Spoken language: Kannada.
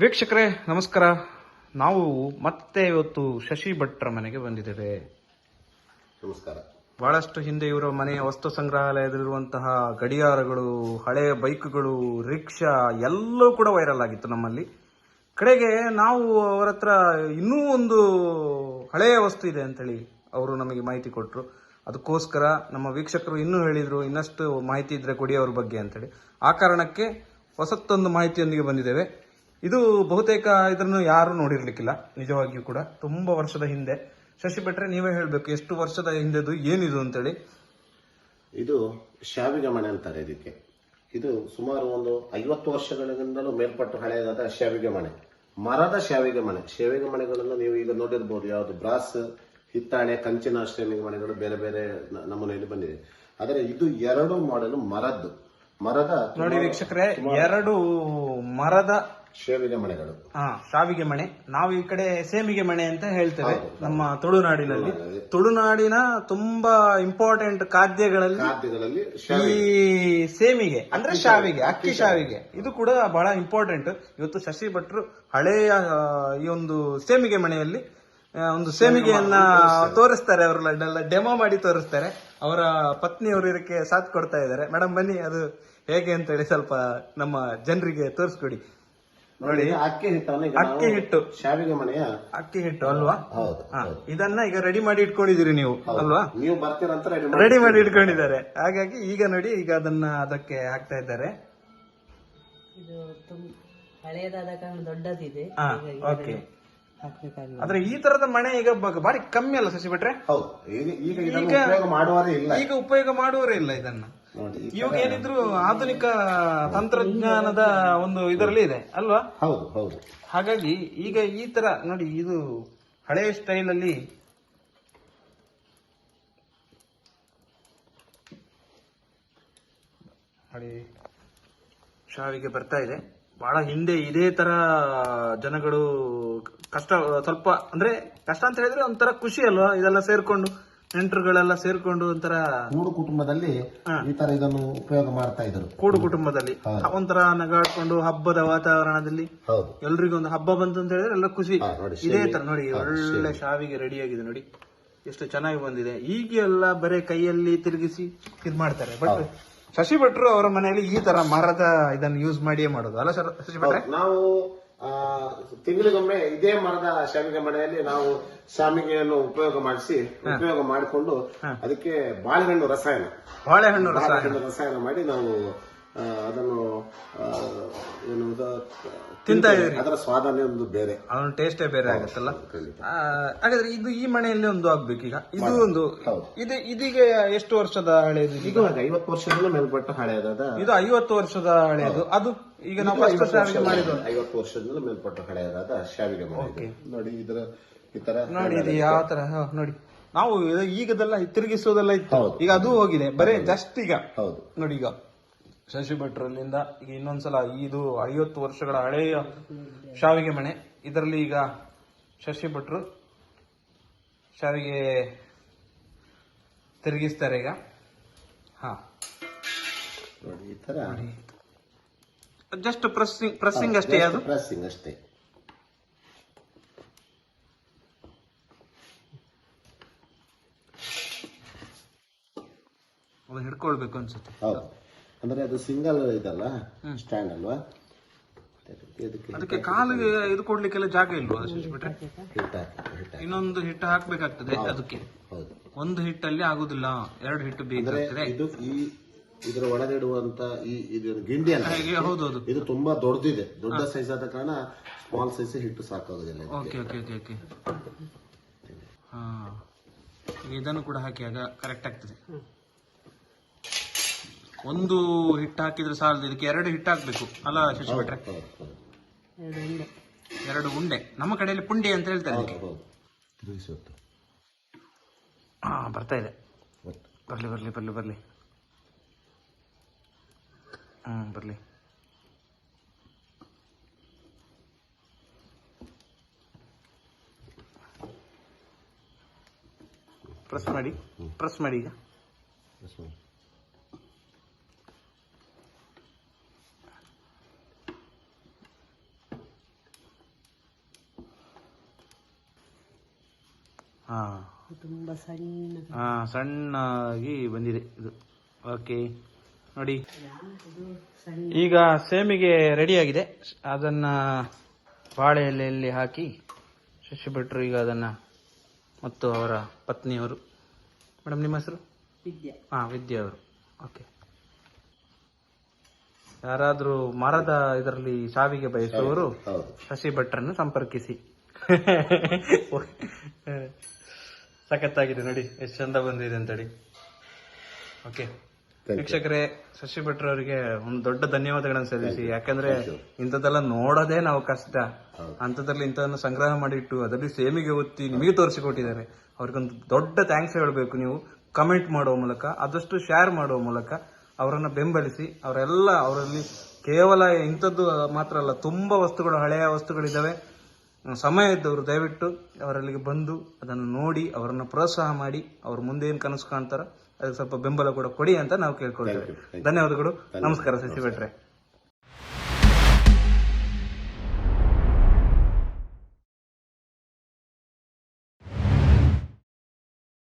ವೀಕ್ಷಕರೇ ನಮಸ್ಕಾರ. ನಾವು ಮತ್ತೆ ಇವತ್ತು ಶಶಿ ಭಟ್ರ ಮನೆಗೆ ಬಂದಿದ್ದೇವೆ. ನಮಸ್ಕಾರ. ಬಹಳಷ್ಟು ಹಿಂದೆ ಇವರ ಮನೆಯ ವಸ್ತು ಸಂಗ್ರಹಾಲಯದಲ್ಲಿರುವಂತಹ ಗಡಿಯಾರಗಳು ಹಳೆಯ ಬೈಕ್ಗಳು ರಿಕ್ಷಾ ಎಲ್ಲವೂ ಕೂಡ ವೈರಲ್ ಆಗಿತ್ತು ನಮ್ಮಲ್ಲಿ. ಕಡೆಗೆ ನಾವು ಅವರ ಹತ್ರ ಇನ್ನೂ ಒಂದು ಹಳೆಯ ವಸ್ತು ಇದೆ ಅಂತೇಳಿ ಅವರು ನಮಗೆ ಮಾಹಿತಿ ಕೊಟ್ಟರು ಅದಕ್ಕೋಸ್ಕರ ನಮ್ಮ ವೀಕ್ಷಕರು ಇನ್ನೂ ಹೇಳಿದ್ರು ಇನ್ನಷ್ಟು ಮಾಹಿತಿ ಇದ್ರೆ ಕೊಡಿ ಅವ್ರ ಬಗ್ಗೆ ಅಂತೇಳಿ. ಆ ಕಾರಣಕ್ಕೆ ಹೊಸತ್ತೊಂದು ಮಾಹಿತಿಯೊಂದಿಗೆ ಬಂದಿದ್ದೇವೆ. ಇದು ಬಹುತೇಕ ಇದನ್ನು ಯಾರು ನೋಡಿರ್ಲಿಕ್ಕಿಲ್ಲ ನಿಜವಾಗಿಯೂ ಕೂಡ. ತುಂಬಾ ವರ್ಷದ ಹಿಂದೆ. ಶಶಿ ಬಿಟ್ರೆ ನೀವೇ ಹೇಳ್ಬೇಕು ಎಷ್ಟು ವರ್ಷದ ಹಿಂದೆದು ಏನಿದು ಅಂತೇಳಿ? ಇದು ಶಾವಿಗೆ ಮನೆ ಅಂತಾರೆ ಇದಕ್ಕೆ. ಇದು ಸುಮಾರು ಒಂದು ಐವತ್ತು ವರ್ಷಗಳಿಂದಲೂ ಮೇಲ್ಪಟ್ಟು ಹಳೆಯದಾದ ಶಾವಿಗೆ ಮನೆ ಮರದ ಶಾವಿಗೆ ಮನೆ ಶಾವಿಗೆ ಮನೆಗಳನ್ನು ನೀವು ಈಗ ನೋಡಿರ್ಬೋದು ಯಾವುದು ಬ್ರಾಸ್ ಹಿತ್ತಾಳೆ ಕಂಚಿನ ಶ್ರೇಣಿಗೆ ಮನೆಗಳು ಬೇರೆ ಬೇರೆ ನಮೂನೆಯಲ್ಲಿ ಬಂದಿದೆ. ಆದರೆ ಇದು ಎರಡು ಮಾಡಲು ಮರದ್ದು. ಮರದ ನೋಡಿ ವೀಕ್ಷಕರೇ ಎರಡು ಮರದ ಶಾವಿಗೆ ಮಣೆಗಳು. ಹಾ ಶಾವಿಗೆ ಮಣೆ. ನಾವು ಈ ಕಡೆ ಸೇಮಿಗೆ ಮಣೆ ಅಂತ ಹೇಳ್ತೇವೆ ನಮ್ಮ ತುಳುನಾಡಿನಲ್ಲಿ. ತುಳುನಾಡಿನ ತುಂಬಾ ಇಂಪಾರ್ಟೆಂಟ್ ಖಾದ್ಯಗಳಲ್ಲಿ ಖಾದ್ಯಗಳಲ್ಲಿ ಈ ಸೇಮಿಗೆ ಅಂದ್ರೆ ಶಾವಿಗೆ ಅಕ್ಕಿ ಶಾವಿಗೆ. ಇದು ಕೂಡ ಬಹಳ ಇಂಪಾರ್ಟೆಂಟ್ ಇವತ್ತು ಶಶಿ ಭಟ್ರು ಹಳೆಯ ಈ ಒಂದು ಸೇಮಿಗೆ ಮಣೆಯಲ್ಲಿ ಒಂದು ಸೇಮಿಗೆಯನ್ನ ತೋರಿಸ್ತಾರೆ. ಅವರೆಲ್ಲ ಡೆಮೋ ಮಾಡಿ ತೋರಿಸ್ತಾರೆ. ಅವರ ಪತ್ನಿಯವರು ಇದಕ್ಕೆ ಸಾಥ್ ಕೊಡ್ತಾ ಇದ್ದಾರೆ. ಮೇಡಮ್ ಬನ್ನಿ ಅದು ಹೇಗೆ ಅಂತೇಳಿ ಸ್ವಲ್ಪ ನಮ್ಮ ಜನರಿಗೆ ತೋರಿಸ್ಕೊಡಿ. ನೋಡಿ ಅಕ್ಕಿ ಹಿಟ್ಟನ್ನು ಈಗ ಅಕ್ಕಿ ನಾವು ಹಿಟ್ಟು. ಶಾವಿಗೆ ಮನೆಯ ಅಕ್ಕಿ ಹಿಟ್ಟು ಅಲ್ವಾ? ಹೌದು ಹಾ, ಇದನ್ನ ಈಗ ರೆಡಿ ಮಾಡಿ ಇಟ್ಕೊಂಡಿದ್ದೀರಿ ನೀವು ಅಲ್ವಾ? ನೀವು ಬರ್ತೀರಂತ ready ಮಾಡಿ- ರೆಡಿ ಮಾಡಿ ಇಟ್ಕೊಂಡಿದ್ದಾರೆ. ಹಾಗಾಗಿ ಈಗ ನೋಡಿ ಈಗ ಅದನ್ನ ಅದಕ್ಕೆ ಹಾಕ್ತಾ ಇದ್ದಾರೆ. ಇದು ತುಂಬ ಹಳೆಯದಾದ ಕಾರಣ ದೊಡ್ಡದಿದೆ. ಹಾ ಓಕೆ ಹಾಕ್ಬೇಕಾಗಿ ಆದ್ರೆ ಈ ತರದ ಮನೆ ಈಗ ಬ- ಬಾರಿ ಕಮ್ಮಿ ಅಲ್ಲ ಸಸಿ ಬಿಟ್ರೆ? ಹೌದು. ಈಗ ಈಗ ಇದನ್ನು ಉಪಯೋಗ ಮಾಡುವರೇ ಇಲ್ಲ. ಈಗ ಉಪಯೋಗ ಮಾಡುವವರೇ ಇಲ್ಲ ಇದನ್ನ. ಇವಾಗ ಏನಿದ್ರು ಆಧುನಿಕ ತಂತ್ರಜ್ಞಾನದ ಒಂದು ಇದರಲ್ಲಿ ಇದೆ ಅಲ್ವಾ? ಹೌದು ಹೌದು. ಹಾಗಾಗಿ ಈಗ ಈ ತರ ನೋಡಿ ಇದು ಹಳೆಯ ಸ್ಟೈಲ್ ಅಲ್ಲಿ ಹಳೆ ಶಾವಿಗೆ ಬರ್ತಾ ಇದೆ. ಬಹಳ ಹಿಂದೆ ಇದೇ ತರ ಜನಗಳು ಕಷ್ಟ ಸ್ವಲ್ಪ ಅಂದ್ರೆ ಕಷ್ಟ ಅಂತ ಹೇಳಿದ್ರೆ ಒಂಥರ ಖುಷಿ ಅಲ್ವಾ ಇದೆಲ್ಲ ಸೇರ್ಕೊಂಡು. ನೆಂಟರುಗಳೆಲ್ಲ ಸೇರ್ಕೊಂಡು ಒಂಥರ ಕೂಡು ಕುಟುಂಬದಲ್ಲಿ ಈ ತರ ಇದನ್ನು ಉಪಯೋಗ ಮಾಡ್ತಾ ಇದ್ರು. ಕೂಡು ಕುಟುಂಬದಲ್ಲಿ. ಒಂಥರ ನಗಾಡ್ಕೊಂಡು ಹಬ್ಬದ ವಾತಾವರಣದಲ್ಲಿ ಎಲ್ರಿಗೂ ಒಂದು ಹಬ್ಬ ಬಂತು ಅಂತ ಹೇಳಿದ್ರೆ ಎಲ್ಲ ಖುಷಿ. ಇದೇ ತರ ನೋಡಿ ಒಳ್ಳೆ ಶಾವಿಗೆ ರೆಡಿ ಆಗಿದೆ ನೋಡಿ. ಎಷ್ಟು ಚೆನ್ನಾಗಿ ಬಂದಿದೆ. ಈಗ ಎಲ್ಲ ಬರೇ ಕೈಯಲ್ಲಿ ತಿರುಗಿಸಿ ಇದ್ ಮಾಡ್ತಾರೆ. ಬಟ್ ಶಶಿ ಭಟ್ರು ಅವರ ಮನೆಯಲ್ಲಿ ಈ ತರ ಮರದ ಇದನ್ನು ಯೂಸ್ ಮಾಡಿಯೇ ಮಾಡೋದು. ಅಲ್ಲ ಸರ್ ಶಶಿ ಭಟ್ರೆ ನಾವು ಆ, ತಿಂಗಳಿಗೊಮ್ಮೆ ಇದೇ ಮರದ ಶಾಮಿಗೆ ಮನೆಯಲ್ಲಿ ನಾವು ಶಾಮಿಗೆಯನ್ನು ಉಪಯೋಗ ಮಾಡಿಸಿ ಉಪಯೋಗ ಮಾಡಿಕೊಂಡು ಅದಕ್ಕೆ ಬಾಳೆಹಣ್ಣು ರಸಾಯನ. ಬಾಳೆಹಣ್ಣು ರಸಾಯನ. ರಸಾಯನ ಮಾಡಿ ನಾವು ಅದನ್ನು ಆ, ಏನು ತಿಂತ ತಿಂತಾ ಇದೀರಿ. ಅದರ ಸ್ವಾದನೇ ಒಂದು ಬೇರೆ. ಅವನ ಟೇಸ್ಟೇ ಬೇರೆ ಆಗುತ್ತಲ್ಲ? ಆ, ಹಾಗಾದ್ರೆ ಇದು ಈ ಮನೆಯಲ್ಲಿ ಒಂದು ಆಗ್ಬೇಕು ಈಗ ಇದು ಒಂದು ಇದು ಇದೀಗ ಎಷ್ಟು ವರ್ಷದ ಹಳೆಯದು ಇದು? ಈಗ ಐವತ್ತು ವರ್ಷದಿಂದ ಮೇಲ್ಪಟ್ಟು ಹಳೆಯದ ಇದು ಐವತ್ತು ವರ್ಷದ ಹಳೆಯದು ಅದು. ಈಗ ನಾವು ಫಸ್ಟ್ ಶಾವಿಗೆ ಮಾಡಿದ್ದು. ಐವತ್ತು ವರ್ಷದಿಂದ ಮೇಲ್ಪಟ್ಟು ಹಳೆಯದಾದ ಶಾವಿಗೆ ಇದು. ನೋಡಿ ಇದರ ಈ ತರ ನೋಡಿ ಇದು ಯಾವ ತರ? ನೋಡಿ. ನಾವು ಈಗದೆಲ್ಲ ತಿರುಗಿಸೋದೆಲ್ಲ ಇತ್ತು. ಈಗ ಅದು ಹೋಗಿದೆ. ಬರೇ ಜಸ್ಟ್ ಈಗ. ಹೌದು. ನೋಡಿ ಈಗ. ಶಶಿ ಭಟ್ರಲ್ಲಿಂದ ಈಗ ಇನ್ನೊಂದ್ಸಲ ಇದು ಐವತ್ತು ವರ್ಷಗಳ ಹಳೆಯ ಶಾವಿಗೆ ಮನೆ ಇದರಲ್ಲಿ ಈಗ ಶಶಿ ಭಟ್ರು ಶಾವಿಗೆ ತಿರುಗಿಸ್ತಾರೆ ಈಗ. ಹಾ. ನೋಡಿ ಈ ತರ. ಜಸ್ಟ್ ಪ್ರೆಸ್ಸಿಂಗ್ ಪ್ರೆಸ್ಸಿಂಗ್ ಅಷ್ಟೇ ಅದು? ಪ್ರೆಸ್ಸಿಂಗ್ ಅಷ್ಟೇ. ಅದು ಹಿಡ್ಕೊಳ್ಬೇಕು ಅನ್ಸುತ್ತೆ. ಹೌದು. ಅಂದ್ರೆ ಅದು ಸಿಂಗಲ್ ಇದಲ್ಲ ಸ್ಟ್ಯಾಂಡ್ ಅಲ್ವಾ? ಅದಕ್ಕೆ ಕಾಲಿಗೆ ಇದು ಕೊಡ್ಲಿಕ್ಕೆಲ್ಲ ಜಾಗ ಇಲ್ವಾ ಹಾಕಿ ಇನ್ನೊಂದು ಹಿಟ್ಟು ಹಾಕ್ಬೇಕಾಗ್ತದೆ ಅದಕ್ಕೆ. ಹೌದು. ಒಂದು ಹಿಟ್ಟಲ್ಲಿ ಆಗುದಿಲ್ಲ ಎರಡು ಹಿಟ್ಟು ಬೇಕಾಗ್ತದೆ. ಇದು ಈ ಇದರ ಒಳಗಿಡುವಂತ ಈ ಇದು ಗಿಂಡಿ ಅಲ್ಲ? ಹೌದೌದು. ಇದು ತುಂಬಾ ದೊಡ್ಡದಿದೆ. ದೊಡ್ಡ ಸೈಜ್ ಆದ ಕಾರಣ ಸ್ಮಾಲ್ ಸೈಜ್ ಹಿಟ್ಟು ಸಾಕಾಗೋದಿಲ್ಲ. ಓಕೆ ಓಕೆ ಓಕೆ ಓಕೆ ಹಾ. ಇದನ್ನು ಕೂಡ ಹಾಕಿ ಆಗ ಕರೆಕ್ಟ್ ಆಗ್ತದೆ. ಒಂದು ಹಿಟ್ ಹಾಕಿದ್ರೆ ಸಾಲದು ಇದಕ್ಕೆ ಎರಡು ಹಿಟ್ ಹಾಕ್ಬೇಕು. ಅಲ್ಲ ಶಶಿ ಭಟ್ರೆ ಹೌದು ಎರಡು ಉಂಡೆ. ಎರಡು ಉಂಡೆ. ನಮ್ಮ ಕಡೆಯಲ್ಲಿ ಪುಂಡಿ ಅಂತ ಹೇಳ್ತಾರೆ ಅದಕ್ಕೆ. ಹಾ ಬರ್ತಾ ಇದೆ. ಬರ್ಲಿ ಬರ್ಲಿ ಬರ್ಲಿ ಬರ್ಲಿ. ಹ್ಮ್ ಬರ್ಲಿ. ಪ್ರೆಸ್ ಮಾಡಿ ಪ್ರೆಸ್ ಮಾಡಿ ಈಗ. ತುಂಬಾ ಸಣ್ಣ ಹಾ ಸಣ್ಣಾಗಿ ಬಂದಿದೆ ಇದು. ಓಕೆ ನೋಡಿ. ಈಗ ಸೇಮಿಗೆ ರೆಡಿಯಾಗಿದೆ ಅದನ್ನ ಬಾಳೆ ಎಲೆಯಲ್ಲಿ ಹಾಕಿ ಶಶಿ ಭಟ್ರು ಈಗ ಅದನ್ನ ಮತ್ತು ಅವರ ಪತ್ನಿಯವರು. ಮೇಡಮ್ ನಿಮ್ಮ ಹೆಸರು? ವಿದ್ಯಾ. ಹಾ ವಿದ್ಯಾ ಅವರು. ಓಕೆ. ಯಾರಾದ್ರೂ ಮರದ ಇದರಲ್ಲಿ ಸಾವಿಗೆ ಬಯಸುವವರು ಶಶಿ ಭಟ್ರನ್ನು ಸಂಪರ್ಕಿಸಿ. ಸಖತ್ತಾಗಿದೆ ನೋಡಿ ಎಷ್ಟು ಚಂದ ಬಂದಿದೆ ಅಂತೇಳಿ. ಓಕೆ. ವೀಕ್ಷಕರೇ ಶಶಿ ಭಟ್ರ ಅವರಿಗೆ ಒಂದು ದೊಡ್ಡ ಧನ್ಯವಾದಗಳನ್ನು ಸಲ್ಲಿಸಿ. ಯಾಕಂದ್ರೆ ಇಂಥದ್ದೆಲ್ಲ ನೋಡೋದೇ ನಾವು ಕಷ್ಟ. ಅಂಥದ್ರಲ್ಲಿ ಇಂಥದನ್ನ ಸಂಗ್ರಹ ಮಾಡಿಟ್ಟು ಅದರಲ್ಲಿ ಸೇಮಿಗೆ ಒತ್ತಿ ನಿಮಗೆ ತೋರಿಸಿಕೊಟ್ಟಿದ್ದಾರೆ. ಅವ್ರಿಗೊಂದು ದೊಡ್ಡ ಥ್ಯಾಂಕ್ಸ್ ಹೇಳಬೇಕು ನೀವು. ಕಮೆಂಟ್ ಮಾಡುವ ಮೂಲಕ ಆದಷ್ಟು ಶೇರ್ ಮಾಡುವ ಮೂಲಕ ಅವರನ್ನು ಬೆಂಬಲಿಸಿ ಅವರೆಲ್ಲ ಅವರಲ್ಲಿ ಕೇವಲ ಇಂಥದ್ದು ಮಾತ್ರ ಅಲ್ಲ ತುಂಬಾ ವಸ್ತುಗಳು ಹಳೆಯ ವಸ್ತುಗಳಿದ್ದಾವೆ. ಸಮಯ ಇದ್ದವರು ದಯವಿಟ್ಟು ಅವರಲ್ಲಿಗೆ ಬಂದು ಅದನ್ನು ನೋಡಿ ಅವರನ್ನು ಪ್ರೋತ್ಸಾಹ ಮಾಡಿ ಅವ್ರ ಮುಂದೆ ಏನು ಕನಸು ಕಾಣ್ತಾರೋ ಅದಕ್ಕೆ ಸ್ವಲ್ಪ ಬೆಂಬಲ ಕೂಡ ಕೊಡಿ ಅಂತ ನಾವು ಕೇಳ್ಕೊಳ್ತೇವೆ. ಧನ್ಯವಾದಗಳು. ನಮಸ್ಕಾರ ಶಶಿ ಭಟ್ರೆ